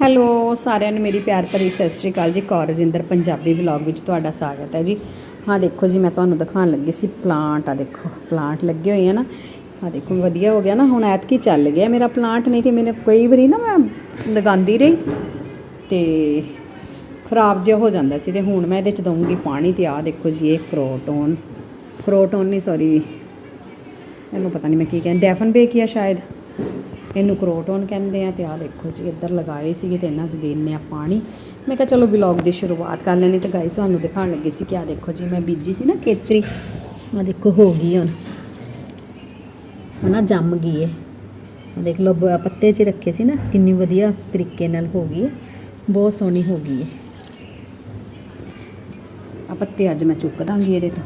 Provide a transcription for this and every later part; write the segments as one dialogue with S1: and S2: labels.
S1: Hello, ਸਾਰਿਆਂ ਨੂੰ ਮੇਰੀ ਪਿਆਰ ਭਰੀ ਸਤਿ ਸ਼੍ਰੀ ਅਕਾਲ ਜੀ। ਕੌਰ ਰਜਿੰਦਰ, ਪੰਜਾਬੀ ਵਲੌਗ ਵਿੱਚ ਤੁਹਾਡਾ ਸਵਾਗਤ ਹੈ ਜੀ। ਹਾਂ, ਦੇਖੋ ਜੀ, ਮੈਂ ਤੁਹਾਨੂੰ ਦਿਖਾਉਣ ਲੱਗੀ ਸੀ ਪਲਾਂਟ ਆ, ਦੇਖੋ ਪਲਾਂਟ ਲੱਗੇ ਹੋਏ ਆ ਨਾ। ਆ ਦੇਖੋ, ਵਧੀਆ ਹੋ ਗਿਆ ਨਾ। ਹੁਣ ਐਤਕੀ ਚੱਲ ਗਿਆ ਮੇਰਾ ਪਲਾਂਟ ਨਹੀਂ ਤੇ ਮੈਨੂੰ ਕਈ ਵਾਰੀ ਨਾ ਮੈਂ ਲਗਾਉਂਦੀ ਰਹੀ ਤੇ ਖਰਾਬ ਜਿਹਾ ਹੋ ਜਾਂਦਾ ਸੀ ਤੇ ਹੁਣ ਮੈਂ ਇਹਦੇ ਚ ਦਊਂਗੀ ਪਾਣੀ ਤੇ ਆ ਦੇਖੋ ਜੀ, ਇਹ ਕਰੋਟੋਨ ਕਰੋਟੋਨ ਨਹੀਂ ਸੌਰੀ ਇਹਨੂੰ ਪਤਾ ਨਹੀਂ ਮੈਂ ਕੀ ਕਹਿੰਦੇ ਡੈਫਨ ਬੇਕ ਆ ਸ਼ਾਇਦ। ਇਹਨੂੰ ਕਰੋਟੋਨ ਕਹਿੰਦੇ ਆ ਤੇ ਆ ਦੇਖੋ ਜੀ, ਇੱਧਰ ਲਗਾਏ ਸੀਗੇ ਤੇ ਇਹਨਾਂ 'ਚ ਦੇਣੇ ਆ ਪਾਣੀ। ਮੈਂ ਕਿਹਾ ਚਲੋ ਵਲੌਗ ਦੀ ਸ਼ੁਰੂਆਤ ਕਰ ਲੈਣੀ ਤੇ ਗਾਇਸ ਤੁਹਾਨੂੰ ਦਿਖਾਉਣ ਲੱਗੀ ਸੀ ਕਿ ਆ ਦੇਖੋ ਜੀ, ਮੈਂ ਬੀਜੀ ਸੀ ਨਾ ਕੇਤਰੀ। ਆ ਦੇਖੋ ਹੋ ਗਈ ਹੁਣ। ਹਨਾ, ਜੰਮ ਗਈ ਹੈ ਦੇਖ ਲਓ ਪੱਤੇ 'ਚ ਰੱਖੇ ਸੀ ਨਾ, ਕਿੰਨੀ ਵਧੀਆ ਤਰੀਕੇ ਨਾਲ ਹੋ ਗਈ ਹੈ ਬਹੁਤ ਸੋਹਣੀ ਹੋ ਗਈ ਹੈ ਆ ਪੱਤੇ ਅੱਜ ਮੈਂ ਚੁੱਕ ਦਾਂਗੀ ਇਹਦੇ ਤੋਂ।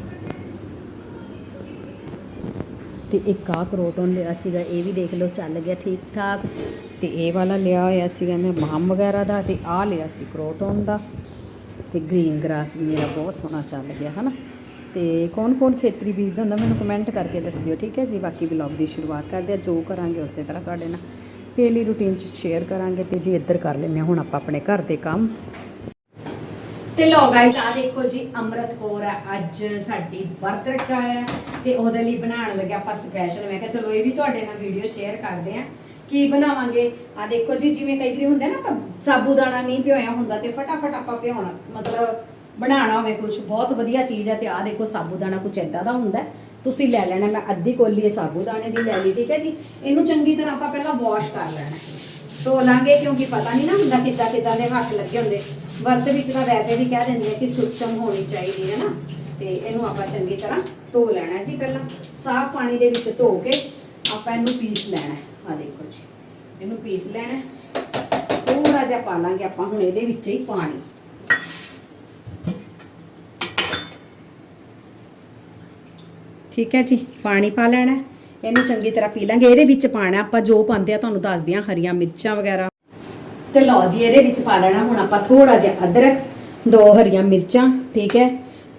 S1: ਤੇ ਇੱਕ ਆ ਕਰੋਟਨ ਲਿਆ ਸੀਗਾ, ਇਹ ਵੀ ਦੇਖ ਲਓ ਚੱਲ ਗਿਆ ਠੀਕ ਠਾਕ। ਤੇ ਇਹ ਵਾਲਾ ਲਿਆ ਹੋਇਆ ਸੀਗਾ ਮੈਂ ਬਾਮ ਵਗੈਰਾ ਦਾ ਤੇ ਆ ਲਿਆ ਸੀ ਕਰੋਟਨ ਦਾ। ਤੇ ਗ੍ਰੀਨ ਗ੍ਰਾਸ ਵੀ ਮੇਰਾ ਬਹੁਤ ਸੋਹਣਾ ਚੱਲ ਗਿਆ, ਹਨਾ। ਤੇ ਕੌਣ ਕੌਣ ਖੇਤਰੀ ਬੀਜਦਾ ਹੁੰਦਾ ਮੈਨੂੰ ਕਮੈਂਟ ਕਰਕੇ ਦੱਸਿਓ, ਠੀਕ ਹੈ ਜੀ? ਬਾਕੀ ਵਲੌਗ ਦੀ ਸ਼ੁਰੂਆਤ ਕਰਦੇ ਆ ਜੋ ਕਰਾਂਗੇ ਉਸੇ ਤਰ੍ਹਾਂ ਤੁਹਾਡੇ ਨਾਲ। ਡੇਲੀ ਰੂਟੀਨ ਚ ਸ਼ੇਅਰ ਕਰਾਂਗੇ ਤੇ ਜੀ ਇੱਧਰ ਕਰ ਲੈਂਦੇ ਹਾਂ, ਹੁਣ ਆਪਾਂ ਆਪਣੇ ਘਰ ਦੇ ਕੰਮ। ਤੇ ਲੋ ਗਾਇਸ ਆ ਦੇਖੋ ਜੀ, ਅੰਮ੍ਰਿਤ ਕੌਰ ਹੈ, ਅੱਜ ਸਾਡੀ ਵਰਤ ਰੱਖਿਆ ਹੈ ਤੇ ਉਹਦੇ ਲਈ ਬਣਾਉਣ ਲੱਗਿਆ ਆਪਾਂ ਸਪੈਸ਼ਲ ਮੈਂ ਕਿਹਾ ਚਲੋ ਇਹ ਵੀ ਤੁਹਾਡੇ ਨਾਲ ਵੀਡੀਓ ਸ਼ੇਅਰ ਕਰਦੇ ਆ ਕੀ ਬਣਾਵਾਂਗੇ? ਆ ਦੇਖੋ ਜੀ, ਜਿਵੇਂ ਕਈ ਵਾਰੀ ਹੁੰਦਾ ਨਾ ਆਪਾਂ ਸਾਬੂਦਾਣਾ ਨਹੀਂ ਭਿਓਇਆ ਹੁੰਦਾ ਤੇ ਫਟਾਫਟ ਆਪਾਂ ਭਿਉਣਾ, ਮਤਲਬ ਬਣਾਉਣਾ ਹੋਵੇ ਕੁਝ ਬਹੁਤ ਵਧੀਆ ਚੀਜ਼ ਹੈ ਤੇ ਆ ਦੇਖੋ ਸਾਬੂਦਾਣਾ ਕੁਝ ਐਦਾਂ ਦਾ ਹੁੰਦਾ ਤੁਸੀਂ ਲੈ ਲੈਣਾ, ਮੈਂ ਅੱਧੀ ਕੋਲੀ ਇਹ ਸਾਬੂਦਾਣੇ ਦੀ ਲੈ ਲਈ, ਠੀਕ ਹੈ ਜੀ? ਇਹਨੂੰ ਚੰਗੀ ਤਰ੍ਹਾਂ ਆਪਾਂ ਪਹਿਲਾਂ ਵਾਸ਼ ਕਰ ਲੈਣਾ। ਧੋ ਲਾਂਗੇ ਕਿਉਂਕਿ ਪਤਾ ਨਹੀਂ ਨਾ ਹੁੰਦਾ ਕਿੱਦਾਂ ਕਿੱਦਾਂ ਦੇ ਹੱਥ ਲੱਗੇ ਹੁੰਦੇ। ਵਰਤ ਵਿੱਚ ਤਾਂ ਵੈਸੇ ਵੀ ਕਹਿ ਦਿੰਦੇ ਆ ਕਿ ਸੁੱਚਮ ਹੋਣੀ ਚਾਹੀਦੀ ਹੈ ਨਾ। ਤੇ ਇਹਨੂੰ ਆਪਾਂ ਚੰਗੀ ਤਰ੍ਹਾਂ ਧੋ ਲੈਣਾ ਜੀ ਪਹਿਲਾਂ। ਸਾਫ਼ ਪਾਣੀ ਦੇ ਵਿੱਚ ਧੋ ਕੇ ਆਪਾਂ ਇਹਨੂੰ ਪੀਸ ਲੈਣਾ ਆ ਦੇਖੋ ਜੀ, ਇਹਨੂੰ ਪੀਸ ਲੈਣਾ ਹੈ। ਥੋੜਾ ਜਿਹਾ ਪਾ ਲਾਂਗੇ ਆਪਾਂ ਹੁਣ ਇਹਦੇ ਵਿੱਚ ਹੀ ਪਾਣੀ। ਠੀਕ ਹੈ ਜੀ, ਪਾਣੀ ਪਾ ਲੈਣਾ ਇਹਨੂੰ ਚੰਗੀ ਤਰ੍ਹਾਂ ਪੀ ਲਾਂਗੇ। ਇਹਦੇ ਵਿੱਚ ਪਾਣਾ ਆਪਾਂ ਜੋ ਪਾਉਂਦੇ ਆ ਤੁਹਾਨੂੰ ਦੱਸਦੇ ਹਾਂ, ਹਰੀਆਂ ਮਿਰਚਾਂ ਵਗੈਰਾ ਤੇ ਲਓ ਜੀ, ਇਹਦੇ ਵਿੱਚ ਪਾ ਲੈਣਾ ਹੁਣ ਆਪਾਂ ਥੋੜਾ ਜਿਹਾ ਅਦਰਕ, ਦੋ ਹਰੀਆਂ ਮਿਰਚਾਂ, ਠੀਕ ਹੈ।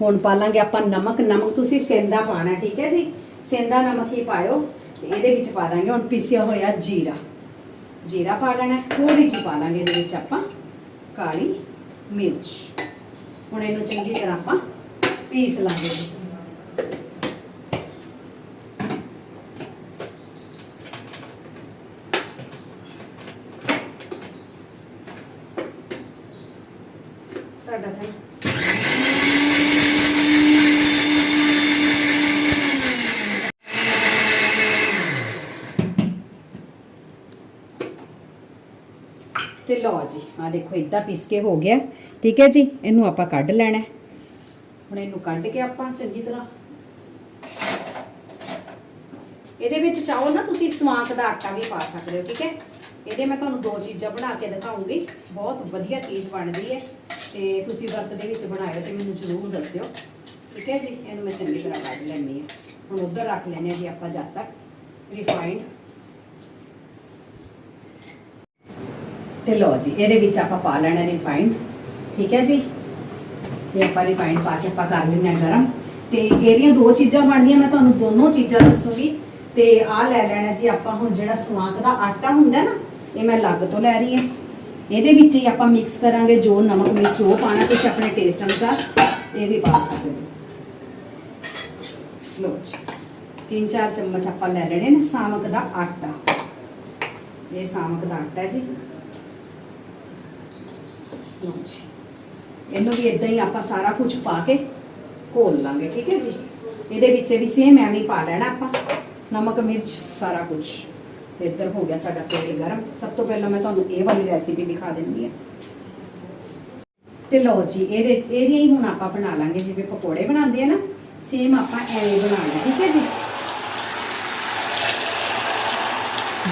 S1: ਹੁਣ ਪਾ ਲਾਂਗੇ ਆਪਾਂ ਨਮਕ ਨਮਕ ਤੁਸੀਂ ਸੇਂਦਾ ਪਾਣਾ ਠੀਕ ਹੈ ਜੀ। ਸੇਂਦਾ ਨਮਕ ਹੀ ਪਾਇਓ ਇਹਦੇ ਵਿੱਚ ਪਾ ਦਾਂਗੇ ਹੁਣ ਪੀਸਿਆ ਹੋਇਆ ਜੀਰਾ। ਜੀਰਾ ਪਾ ਲੈਣਾ ਹੈ। ਥੋੜੀ ਜਿਹੀ ਪਾ ਲਾਂਗੇ ਇਹਦੇ ਵਿੱਚ ਆਪਾਂ ਕਾਲੀ ਮਿਰਚ। ਹੁਣ ਇਹਨੂੰ ਚੰਗੀ ਤਰ੍ਹਾਂ ਆਪਾਂ ਪੀਸ ਲਾਂਗੇ ਜੀ ਸਾਡਾ ਤਾਂ ਤੇ ਲਓ ਜੀ ਆ ਦੇਖੋ, ਇਦਾਂ ਪੀਸ ਕੇ ਹੋ ਗਿਆ। ਠੀਕ ਹੈ ਜੀ, ਇਹਨੂੰ ਆਪਾਂ ਕੱਢ ਲੈਣਾ ਹੁਣ ਇਹਨੂੰ ਕੱਢ ਕੇ ਆਪਾਂ ਚੰਗੀ ਤਰ੍ਹਾਂ ਇਹਦੇ ਵਿੱਚ ਚਾਹੋ ਨਾ ਤੁਸੀਂ ਸਵਾਂਕ ਦਾ ਆਟਾ ਵੀ ਪਾ ਸਕਦੇ ਹੋ, ਠੀਕ ਹੈ? ਇਹਦੇ ਮੈਂ ਤੁਹਾਨੂੰ ਦੋ ਚੀਜ਼ਾਂ ਬਣਾ ਕੇ ਦਿਖਾਉਂਗੀ। ਬਹੁਤ ਵਧੀਆ ਚੀਜ਼ ਬਣਦੀ ਹੈ ਤੇ ਤੁਸੀਂ ਵਰਤ ਦੇ ਵਿੱਚ ਬਣਾਇਓ ਤੇ ਮੈਨੂੰ ਜ਼ਰੂਰ ਦੱਸਿਓ। ਠੀਕ ਹੈ ਜੀ, ਇਹਨੂੰ ਮੈਂ ਚੰਗੀ ਤਰ੍ਹਾਂ ਕੱਢ ਲੈਣੀ ਹੈ। ਹੁਣ ਉਧਰ ਰੱਖ ਲੈਣੇ ਆ ਜੀ ਆਪਾਂ ਜਦ ਤੱਕ। ਰਿਫਾਈਨਡ ਤੇ ਲਓ ਜੀ, ਇਹਦੇ ਵਿੱਚ ਆਪਾਂ ਪਾ ਲੈਣਾ ਰਿਫਾਈਨ ਠੀਕ ਹੈ ਜੀ? ਇਹ ਆਪਾਂ ਰਿਫਾਈਨ ਪਾ ਕੇ ਆਪਾਂ ਕਰ ਲੈਣਾ ਗਰਮ। ਤੇ ਇਹਦੀਆਂ ਦੋ ਚੀਜ਼ਾਂ ਬਣਦੀਆਂ, ਮੈਂ ਤੁਹਾਨੂੰ ਦੋਨੋਂ ਚੀਜ਼ਾਂ ਦੱਸੂਗੀ। ਤੇ ਆਹ ਲੈ ਲੈਣਾ ਜੀ ਆਪਾਂ ਹੁਣ ਜਿਹੜਾ ਸਵਾਂਕ ਦਾ ਆਟਾ ਹੁੰਦਾ ਨਾ, ਇਹ ਮੈਂ ਲੱਗ ਤੋਂ ਲੈ ਰਹੀ ਹਾਂ। ਇਹਦੇ ਵਿੱਚ ਹੀ ਆਪਾਂ ਮਿਕਸ ਕਰਾਂਗੇ ਜੋ ਨਮਕ ਮਿਰਚ ਜੋ ਪਾਣਾ ਤੁਸੀਂ ਆਪਣੇ ਟੇਸਟ ਅਨੁਸਾਰ ਇਹ ਵੀ ਪਾ ਸਕਦੇ ਹੋ। ਲਓ ਜੀ, ਤਿੰਨ ਚਾਰ ਚਮਚ ਆਪਾਂ ਲੈ ਲੈਣੇ ਨੇ ਸਾਮਕ ਦਾ ਆਟਾ। ਇਹ ਸਾਮਕ ਦਾ ਆਟਾ ਜੀ। ਜੀ ਇਹਨੂੰ ਵੀ ਇਦਾਂ ਹੀ ਆਪਾਂ ਸਾਰਾ ਕੁਝ ਪਾ ਕੇ ਘੋਲ ਲਾਂਗੇ, ਠੀਕ ਹੈ ਜੀ? ਇਹਦੇ ਵਿੱਚ ਵੀ ਸੇਮ ਐਵੇਂ ਹੀ ਪਾ ਲੈਣਾ ਆਪਾਂ। ਨਮਕ, ਮਿਰਚ, ਸਾਰਾ ਕੁਝ। ਤੇ ਇੱਧਰ ਹੋ ਗਿਆ ਸਾਡਾ ਤੇਲ ਗਰਮ। ਸਭ ਤੋਂ ਪਹਿਲਾਂ ਮੈਂ ਤੁਹਾਨੂੰ ਇਹ ਵਾਲੀ ਰੈਸਿਪੀ ਦਿਖਾ ਦਿੰਦੀ ਹਾਂ। ਤੇ ਲਓ ਜੀ, ਇਹਦੇ ਇਹਦੀ ਹੀ ਹੁਣ ਆਪਾਂ ਬਣਾ ਲਾਂਗੇ। ਜਿਵੇਂ ਪਕੌੜੇ ਬਣਾਉਂਦੇ ਆ ਨਾ ਸੇਮ ਆਪਾਂ ਐਵੇਂ ਬਣਾਉਣਾ, ਠੀਕ ਹੈ ਜੀ?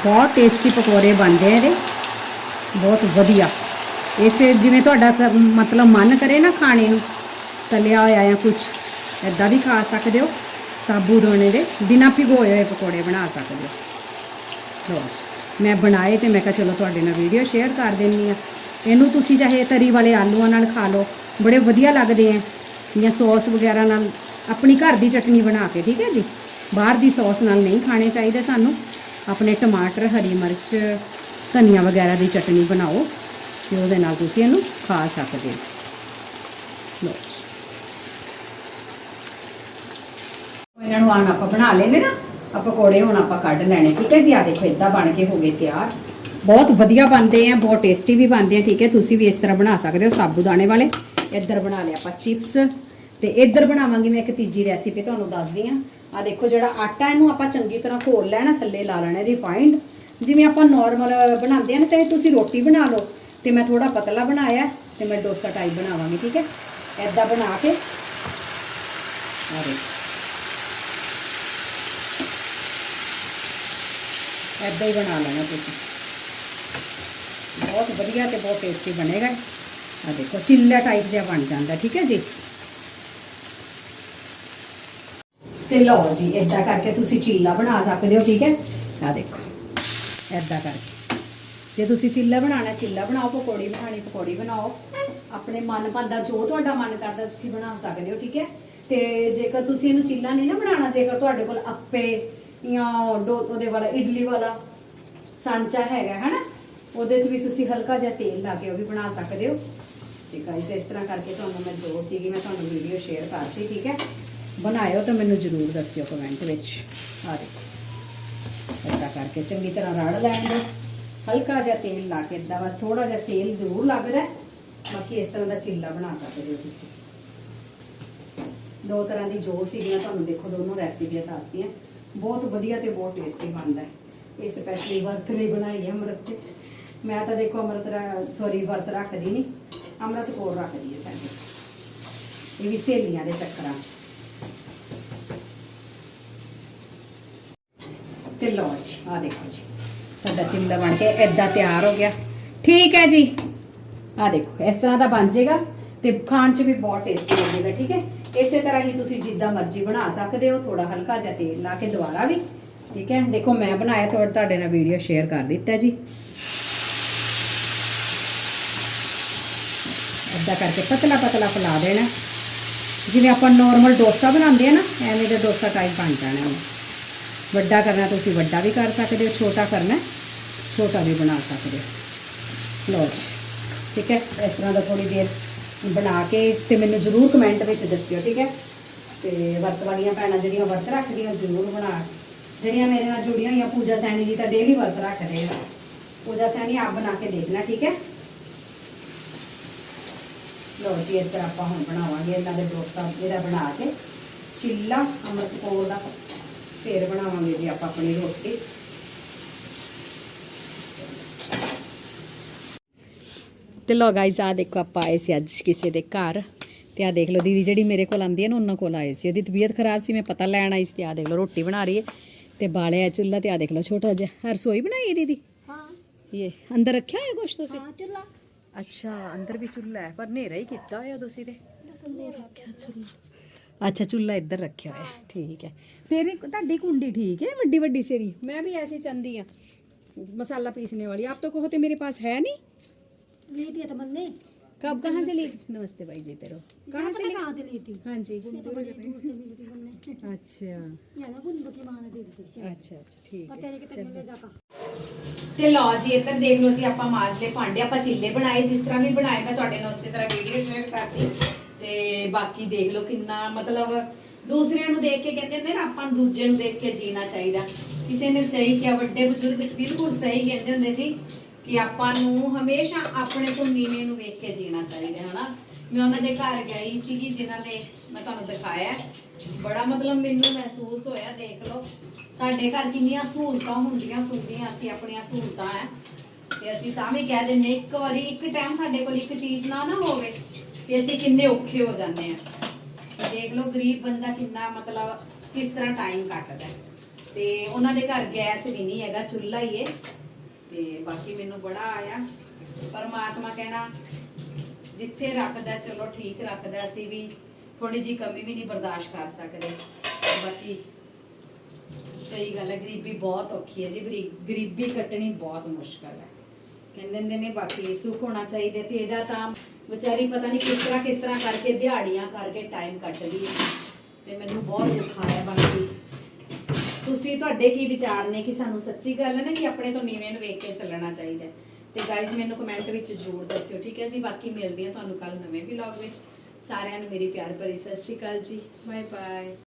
S1: ਬਹੁਤ ਟੇਸਟੀ ਪਕੌੜੇ ਬਣਦੇ ਆ ਇਹਦੇ। ਬਹੁਤ ਵਧੀਆ। ਇਸੇ ਜਿਵੇਂ ਤੁਹਾਡਾ ਕ- ਮਤਲਬ ਮਨ ਕਰੇ ਨਾ ਖਾਣੇ ਨੂੰ, ਤਲਿਆ ਹੋਇਆ ਜਾਂ ਕੁਝ ਐਦਾਂ ਵੀ ਖਾ ਸਕਦੇ ਹੋ। ਸਾਬੂ ਸਾਬੂਦਾਨੇ ਦੇ, ਬਿਨਾਂ ਭਿਗੋਏ ਹੋਏ ਪਕੌੜੇ ਬਣਾ ਸਕਦੇ ਹੋ। ਲਓ ਜੀ, ਮੈਂ ਬਣਾਏ ਤੇ ਮੈਂ ਕਿਹਾ ਚਲੋ ਤੁਹਾਡੇ ਨਾਲ ਵੀਡੀਓ ਸ਼ੇਅਰ ਕਰ ਦਿੰਨੀ ਆ। ਇਹਨੂੰ ਤੁਸੀਂ ਚਾਹੇ ਤਰੀ ਵਾਲੇ ਆਲੂਆਂ ਨਾਲ ਖਾ ਲਓ, ਬੜੇ ਵਧੀਆ ਲੱਗਦੇ ਆ ਜਾਂ ਸੌਸ ਵਗੈਰਾ ਨਾਲ, ਆਪਣੀ ਘਰ ਦੀ ਚਟਨੀ ਬਣਾ ਕੇ, ਠੀਕ ਹੈ ਜੀ? ਬਾਹਰ ਦੀ ਸੌਸ ਨਾਲ ਨਹੀਂ ਖਾਣੇ ਚਾਹੀਦੇ ਸਾਨੂੰ। ਆਪਣੇ ਟਮਾਟਰ, ਹਰੀ ਮਿਰਚ, ਧਨੀਆ ਵਗੈਰਾ ਦੀ ਚਟਨੀ ਬਣਾਓ। ਤੇ ਉਹਦੇ ਨਾਲ ਤੁਸੀਂ ਇਹਨੂੰ ਖਾ ਸਕਦੇ ਹੋ। ਲਓ ਇਹਨਾਂ ਨੂੰ ਆਣ ਆਪਾਂ ਬਣਾ ਲੈਂਦੇ ਨਾ ਆ ਪਕੌੜੇ ਹੁਣ ਆਪਾਂ ਕੱਢ ਲੈਣੇ। ਠੀਕ ਹੈ ਜੀ ਆ ਦੇਖੋ, ਇਦਾਂ ਬਣ ਕੇ ਹੋ ਗਏ ਤਿਆਰ। ਬਹੁਤ ਵਧੀਆ ਬਣਦੇ ਆ, ਬਹੁਤ ਟੇਸਟੀ ਵੀ ਬਣਦੇ ਆ, ਠੀਕ ਹੈ। ਤੁਸੀਂ ਵੀ ਇਸ ਤਰ੍ਹਾਂ ਬਣਾ ਸਕਦੇ ਹੋ, ਸਾਬੂ ਦਾਣੇ ਵਾਲੇ। ਇੱਧਰ ਬਣਾ ਲਿਆ ਆਪਾਂ ਚਿਪਸ ਤੇ ਇੱਧਰ ਬਣਾਵਾਂਗੀ ਮੈਂ ਇੱਕ ਤੀਜੀ ਰੈਸਿਪੀ ਤੁਹਾਨੂੰ ਦੱਸਦੀ ਆ ਆ ਦੇਖੋ, ਜਿਹੜਾ ਆਟਾ ਇਹਨੂੰ ਆਪਾਂ ਚੰਗੀ ਤਰ੍ਹਾਂ ਘੋਲ ਲੈਣਾ, ਥੱਲੇ ਲਾ ਲੈਣਾ ਰਿਫਾਈਨਡ ਜਿਵੇਂ ਆਪਾਂ ਨਾਰਮਲ ਬਣਾਉਂਦੇ ਆ ਨਾ, ਚਾਹੇ ਤੁਸੀਂ ਰੋਟੀ ਬਣਾ ਲਓ ਤੇ ਮੈਂ ਥੋੜਾ ਪਤਲਾ ਬਣਾਇਆ ਤੇ ਮੈਂ ਡੋਸਾ ਟਾਈਪ ਬਣਾਵਾਂਗੀ ਠੀਕ ਹੈ ਐਦਾਂ ਬਣਾ ਕੇ ਆ ਦੇਖੋ ਐਦਾਂ ਹੀ ਬਣਾ ਲੈਣਾ ਤੁਸੀਂ ਬਹੁਤ ਵਧੀਆ ਤੇ ਬਹੁਤ ਟੇਸਟੀ ਬਣੇਗਾ ਆ ਦੇਖੋ ਚਿੱਲਾ ਟਾਈਪ ਜਿਹਾ ਬਣ ਜਾਂਦਾ ਠੀਕ ਹੈ ਜੀ ਤੇ ਲਓ ਜੀ ਐਦਾਂ ਕਰਕੇ ਤੁਸੀਂ ਚਿੱਲਾ ਬਣਾ ਸਕਦੇ ਹੋ ਠੀਕ ਹੈ ਆ ਦੇਖੋ ਐਦਾਂ ਕਰਕੇ ਜੇ ਤੁਸੀਂ ਚਿੱਲਾ ਬਣਾਉਣਾ, ਚਿੱਲਾ ਬਣਾਓ, ਪਕੌੜੀ ਬਣਾਣੀ ਪਕੌੜੀ ਬਣਾਓ। ਆਪਣੇ ਮਨ ਦਾ ਜੋ ਤੁਹਾਡਾ ਮਨ ਕਰਦਾ ਤੁਸੀਂ ਬਣਾ ਸਕਦੇ ਹੋ, ਠੀਕ ਹੈ? ਤੇ ਜੇਕਰ ਤੁਸੀਂ ਇਹਨੂੰ ਚਿੱਲਾ ਨਹੀਂ ਨਾ ਬਣਾਉਣਾ, ਜੇਕਰ ਤੁਹਾਡੇ ਕੋਲ ਅੱਪੇ ਜਾਂ ਉਹਦੇ ਵਾਲਾ, ਇਡਲੀ ਵਾਲਾ ਸਾਂਚਾ ਹੈਗਾ ਹੈ ਨਾ ਉਹਦੇ 'ਚ ਵੀ ਤੁਸੀਂ ਹਲਕਾ ਜਿਹਾ ਤੇਲ ਲਾ ਕੇ ਉਹ ਵੀ ਬਣਾ ਸਕਦੇ ਹੋ। ਤੇ ਗਾਇਸ ਇਸ ਤਰ੍ਹਾਂ ਕਰਕੇ ਤੁਹਾਨੂੰ ਮੈਂ ਜੋ ਸੀਗੀ, ਮੈਂ ਤੁਹਾਨੂੰ ਵੀਡੀਓ ਸ਼ੇਅਰ ਕਰਤੀ, ਠੀਕ ਹੈ? ਬਣਾਇਓ ਤਾਂ ਮੈਨੂੰ ਜ਼ਰੂਰ ਦੱਸਿਓ ਕਮੈਂਟ ਵਿੱਚ। ਆ ਦੇਖੋ। ਏਦਾਂ ਕਰਕੇ ਚੰਗੀ ਤਰ੍ਹਾਂ ਰੜ ਲੈਣ ਦਿਓ। ਹਲਕਾ ਜਿਹਾ ਤੇਲ ਲਾ ਕੇ ਏਦਾਂ ਬਸ ਥੋੜਾ ਜਿਹਾ ਤੇਲ ਜ਼ਰੂਰ ਲੱਗਦਾ ਬਾਕੀ ਇਸ ਤਰ੍ਹਾਂ ਦਾ ਚਿੱਲਾ ਬਣਾ ਸਕਦੇ ਹੋ ਤੁਸੀਂ। ਦੋ ਤਰ੍ਹਾਂ ਦੀ ਜੋ ਸੀਗੀਆਂ, ਤੁਹਾਨੂੰ ਦੇਖੋ ਦੋਨੋਂ ਰੈਸਿਪੀਆਂ ਦੱਸਦੀਆਂ ਬਹੁਤ ਵਧੀਆ ਤੇ ਬਹੁਤ ਟੇਸਟੀ ਬਣਦਾ ਹੈ। ਇਹ ਸਪੈਸ਼ਲੀ ਵਰਤ ਲਈ ਬਣਾਈ ਹੈ ਅੰਮ੍ਰਿਤ ਤੇ। ਮੈਂ ਤਾਂ ਦੇਖੋ ਅੰਮ੍ਰਿਤ ਸੌਰੀ ਵਰਤ ਰੱਖਦੀ ਨਹੀਂ। ਅੰਮ੍ਰਿਤ ਕੋਲ ਰੱਖਦੀ ਹੈ ਸਾਡੇ। ਇਹ ਵੀ ਸਹੇਲੀਆਂ ਦੇ ਚੱਕਰਾਂ 'ਚ। ਤੇ ਲਓ ਜੀ ਆ ਦੇਖੋ ਜੀ। ਸਾਡਾ ਚਿੱਲਾ ਬਣ ਕੇ ਏਦਾਂ ਤਿਆਰ ਹੋ ਗਿਆ। ਠੀਕ ਹੈ ਜੀ। ਆ ਦੇਖੋ, ਇਸ ਤਰ੍ਹਾਂ ਦਾ ਬਣ ਜਾਏਗਾ ਤੇ ਖਾਣ 'ਚ ਵੀ ਬਹੁਤ ਟੇਸਟੀ ਲੱਗੇਗਾ, ਠੀਕ ਹੈ? ਇਸੇ ਤਰ੍ਹਾਂ ਹੀ ਤੁਸੀਂ ਜਿੱਦਾਂ ਮਰਜ਼ੀ ਬਣਾ ਸਕਦੇ ਹੋ ਥੋੜਾ ਹਲਕਾ ਜਿਹਾ ਤੇਲ ਲਾ ਕੇ ਦੁਬਾਰਾ ਵੀ, ਠੀਕ ਹੈ? ਦੇਖੋ, ਮੈਂ ਬਣਾਇਆ ਤੁਹਾਡੇ ਤੁਹਾਡੇ ਨਾਲ ਵੀਡੀਓ ਸ਼ੇਅਰ ਕਰ ਦਿੱਤਾ ਜੀ। ਏਦਾਂ ਕਰਕੇ ਪਤਲਾ ਪਤਲਾ ਫੈਲਾ ਦੇਣਾ। ਜਿਵੇਂ ਆਪਾਂ ਨਾਰਮਲ ਡੋਸਾ ਬਣਾਉਂਦੇ ਆ ਨਾ, ਐਵੇਂ ਦਾ ਡੋਸਾ ਟਾਈਪ ਬਣ ਜਾਣਾ ਉਹ। ਵੱਡਾ ਕਰਨਾ ਤੁਸੀਂ ਵੱਡਾ ਵੀ ਕਰ ਸਕਦੇ ਹੋ, ਛੋਟਾ ਕਰਨਾ ਛੋਟਾ ਵੀ ਬਣਾ ਸਕਦੇ ਹੋ। ਲਓ ਜੀ, ਠੀਕ ਹੈ, ਇਸ ਤਰ੍ਹਾਂ ਦਾ ਥੋੜੀ ਦੇਰ ਬਣਾ ਕੇ ਤੇ ਮੈਨੂੰ ਜ਼ਰੂਰ ਕਮੈਂਟ ਵਿੱਚ ਦੱਸਿਓ, ਠੀਕ ਹੈ। ਤੇ ਵਰਤ ਵਾਲੀਆਂ ਭੈਣਾਂ ਜਿਹੜੀਆਂ ਵਰਤ ਰੱਖਦੀਆਂ ਜ਼ਰੂਰ ਬਣਾ ਜਿਹੜੀਆਂ ਮੇਰੇ ਨਾਲ ਜੁੜੀਆਂ ਹੋਈਆਂ, ਪੂਜਾ ਸੈਣੀ ਜੀ ਤਾਂ ਡੇਲੀ ਵਰਤ ਰੱਖਦੇ ਆ। ਪੂਜਾ ਸੈਣੀ ਆਪ ਬਣਾ ਕੇ ਦੇਖਣਾ, ਠੀਕ ਹੈ। ਲਓ ਜੀ ਇੱਧਰ ਆਪਾਂ ਹੁਣ ਬਣਾਵਾਂਗੇ, ਇਹਨਾਂ ਦੇ ਡੋਸਾ ਜਿਹੜਾ ਬਣਾ ਕੇ, ਚਿੱਲਾ ਅੰਮ੍ਰਿਤ ਕੌਰ ਦਾ ਫੇਰ ਬਣਾਵਾਂਗੇ ਜੀ ਆਪਾਂ ਆਪਣੀ ਰੋਟੀ। ਤੇ ਲੋ ਗਾਇਸ ਆ ਦੇਖੋ ਆਪਾਂ ਆਏ ਸੀ ਅੱਜ ਕਿਸੇ ਦੇ ਘਰ। ਤੇ ਆ ਦੇਖ ਲਓ ਦੀਦੀ ਜਿਹੜੀ ਮੇਰੇ ਕੋਲ ਆਂਦੀ ਹੈ ਨਾ ਉਹਨਾਂ ਕੋਲ ਆਏ ਸੀ। ਉਹਦੀ ਤਬੀਅਤ ਖਰਾਬ ਸੀ ਮੈਂ ਪਤਾ ਲੈਣ ਆਈ ਸੀ। ਤੇ ਆ ਦੇਖ ਲਓ ਰੋਟੀ ਬਣਾ ਰਹੀ ਹੈ। ਤੇ ਬਾਲਿਆ ਚੁੱਲ੍ਹਾ ਤੇ ਆ ਦੇਖ ਲਓ ਛੋਟਾ ਜਿਹਾ। ਰਸੋਈ ਬਣਾਈ ਹੈ ਦੀਦੀ?
S2: ਹਾਂ।
S1: ਇਹ ਅੰਦਰ ਰੱਖਿਆ ਹੋਇਆ ਕੁਛ ਤੁਸੀਂ?
S2: ਹਾਂ ਚੁੱਲਾ
S1: ਅੱਛਾ ਅੰਦਰ ਵੀ ਚੁੱਲ੍ਹਾ ਹੈ ਪਰ ਹਨੇਰਾ ਹੀ ਕੀਤਾ ਹੋਇਆ ਤੁਸੀਂ ਤੇ।
S2: ਥੱਲੇ ਰੱਖਿਆ ਚੁੱਲਾ
S1: ਅੱਛਾ ਚੁੱਲ੍ਹਾ ਇੱਧਰ ਰੱਖਿਆ ਹੋਇਆ ਹੈ, ਠੀਕ ਹੈ ਤੇਰੀ ਤੁਹਾਡੀ ਕੁੰਡੀ ਠੀਕ ਹੈ ਵੱਡੀ ਵੱਡੀ ਸੇਰੀ मैं भी ऐसी चंदी है मसाला पीसने वाली आप तो कहो तो मेरे पास है नहीं
S2: ली थी तो बनने
S1: कब कहाँ से ली नमस्ते भाई जी तेरो कहाँ से ली
S2: कहाँ से ली थी
S1: हाँ जी
S2: ये तो बड़े दूर से मिली थी बनने
S1: अच्छा
S2: या ना कुंद की मां ने दी थी
S1: अच्छा अच्छा ठीक
S2: और तेरे के तक ले जाकर
S1: ਤੇ ਲਓ ਜੀ ਇੱਧਰ ਦੇਖ ਲਓ ਜੀ ਆਪਾਂ ਮਾਜਲੇ ਭਾਂਡੇ ਆਪਾਂ ਚਿੱਲੇ ਬਣਾਏ ਜਿਸ ਤਰ੍ਹਾਂ ਵੀ ਬਣਾਏ ਮੈਂ ਤੁਹਾਡੇ ਨਾਲ ਉਸੇ ਤਰ੍ਹਾਂ ਵੀਡੀਓ ਸ਼ੇਅਰ ਕਰਤੀ ਤੇ ਬਾਕੀ ਦੇਖ ਲਓ ਕਿੰਨਾ ਮਤਲਬ ਦੂਸਰਿਆਂ ਨੂੰ ਦੇਖ ਕੇ ਕਹਿੰਦੇ ਹੁੰਦੇ ਨਾ, ਆਪਾਂ ਨੂੰ ਦੂਜੇ ਨੂੰ ਦੇਖ ਕੇ ਜੀਣਾ ਚਾਹੀਦਾ। ਕਿਸੇ ਨੇ ਸਹੀ ਕਿਹਾ, ਵੱਡੇ ਬਜ਼ੁਰਗ ਬਿਲਕੁਲ ਸਹੀ ਕਹਿੰਦੇ ਹੁੰਦੇ ਸੀ ਕਿ ਆਪਾਂ ਨੂੰ ਹਮੇਸ਼ਾ ਆਪਣੇ ਤੋਂ ਨੀਵੇਂ ਨੂੰ ਵੇਖ ਕੇ ਜੀਣਾ ਚਾਹੀਦਾ, ਹਨਾ? ਮੈਂ ਉਹਨਾਂ ਦੇ ਘਰ ਗਈ ਸੀਗੀ ਜਿਨ੍ਹਾਂ ਨੇ ਮੈਂ ਤੁਹਾਨੂੰ ਦਿਖਾਇਆ। ਬੜਾ ਮਤਲਬ ਮੈਨੂੰ ਮਹਿਸੂਸ ਹੋਇਆ, ਦੇਖ ਲਓ। ਸਾਡੇ ਘਰ ਕਿੰਨੀਆਂ ਸਹੂਲਤਾਂ ਹੁੰਦੀਆਂ ਸੁਣਦੀਆਂ, ਅਸੀਂ ਆਪਣੀਆਂ ਸਹੂਲਤਾਂ ਹੈ ਤੇ ਅਸੀਂ ਤਾਂ ਵੀ ਕਹਿ ਦਿੰਦੇ ਇੱਕ ਵਾਰੀ, ਇੱਕ ਟਾਈਮ ਸਾਡੇ ਕੋਲ ਇੱਕ ਚੀਜ਼ ਨਾ ਨਾ ਹੋਵੇ। ਤੇ ਅਸੀਂ ਕਿੰਨੇ ਔਖੇ ਹੋ ਜਾਂਦੇ ਆ ਦੇਖ ਲਓ, ਗਰੀਬ ਬੰਦਾ ਕਿੰਨਾ ਮਤਲਬ ਕਿਸ ਤਰ੍ਹਾਂ ਟਾਈਮ ਕੱਟਦਾ ਹੈ। ਤੇ ਉਹਨਾਂ ਦੇ ਘਰ ਗੈਸ ਵੀ ਨਹੀਂ ਹੈਗਾ, ਚੁੱਲ੍ਹਾ ਹੀ ਹੈ। ਤੇ ਬਾਕੀ ਮੈਨੂੰ ਬੜਾ ਆਇਆ। ਪਰਮਾਤਮਾ ਕਹਿਣਾ, ਜਿੱਥੇ ਰੱਖਦਾ, ਚਲੋ ਠੀਕ ਰੱਖਦਾ, ਅਸੀਂ ਵੀ ਥੋੜੀ ਜੀ ਕਮੀ ਵੀ ਨਹੀਂ ਬਰਦਾਸ਼ਤ ਕਰ ਸਕਦੇ। ਬਾਕੀ ਸਹੀ ਗੱਲ ਹੈ, ਗਰੀਬੀ ਬਹੁਤ ਔਖੀ ਹੈ ਜੀ। ਗਰੀਬੀ ਕੱਟਣੀ ਬਹੁਤ ਮੁਸ਼ਕਲ ਹੈ। ਕਹਿੰਦੇ ਹੁੰਦੇ ਨੇ, ਬਾਕੀ ਸੁੱਖ ਹੋਣਾ ਚਾਹੀਦਾ ਤੇ ਇਹਦਾ ਤਾਂ ਵਿਚਾਰੀ ਪਤਾ ਨਹੀਂ ਕਿਸ ਤਰ੍ਹਾਂ ਕਿਸ ਤਰ੍ਹਾਂ ਕਰਕੇ ਦਿਹਾੜੀਆਂ ਕਰਕੇ ਟਾਈਮ ਕੱਢਦੀ ਹੈ ਤੇ ਮੈਨੂੰ ਬਹੁਤ ਦੁੱਖ ਆਇਆ ਬਾਕੀ। ਤੁਸੀਂ ਤੁਹਾਡੇ ਕੀ ਵਿਚਾਰ ਨੇ ਕਿ ਸਾਨੂੰ ਸੱਚੀ ਗੱਲ ਹੈ ਨਾ ਕਿ ਆਪਣੇ ਤੋਂ ਨੀਵੇਂ ਨੂੰ ਵੇਖ ਕੇ ਚੱਲਣਾ ਚਾਹੀਦਾ ਹੈ। ਤੇ ਗਾਇਜ਼ ਮੈਨੂੰ ਕਮੈਂਟ ਵਿੱਚ ਜ਼ਰੂਰ ਦੱਸਿਓ, ਠੀਕ ਹੈ ਜੀ? ਬਾਕੀ ਮਿਲਦੇ ਹਾਂ ਤੁਹਾਨੂੰ ਕੱਲ ਨਵੇਂ ਵਲੌਗ ਵਿੱਚ। ਸਾਰਿਆਂ ਨੂੰ ਮੇਰੀ ਪਿਆਰ ਭਰੀ ਸਤਿ ਸ਼੍ਰੀ ਅਕਾਲ ਜੀ। Bye bye